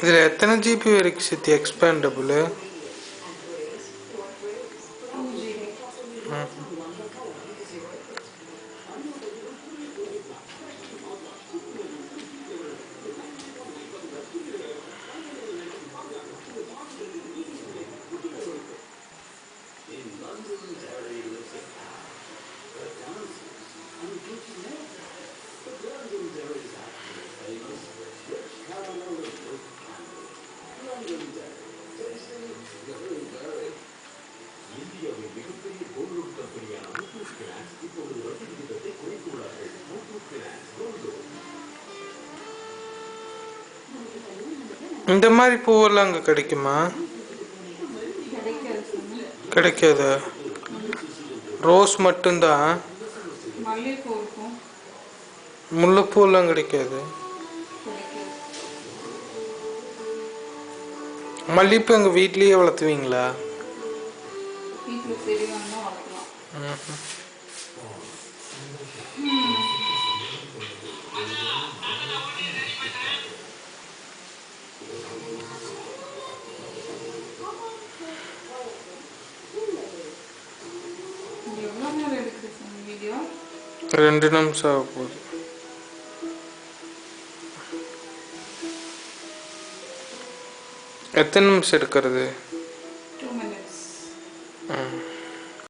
இதில் எத்தனை ஜிபி வரைக்கும் சித்தி எக்ஸ்பேண்டபுள் இந்த மாதிரி பூவெல்லாம் அங்கே கிடைக்குமா? கிடைக்காது? ரோஸ் மட்டும்தான்? முல்லைப்பூலாம் கிடைக்காது. மல்லிகைப்பூ எங்கள் வீட்லேயே வளர்த்துவீங்களா? ரெண்டு நிமிஷம் ஆக போகுது. எத்தனை நிமிஷம் எடுக்கிறது?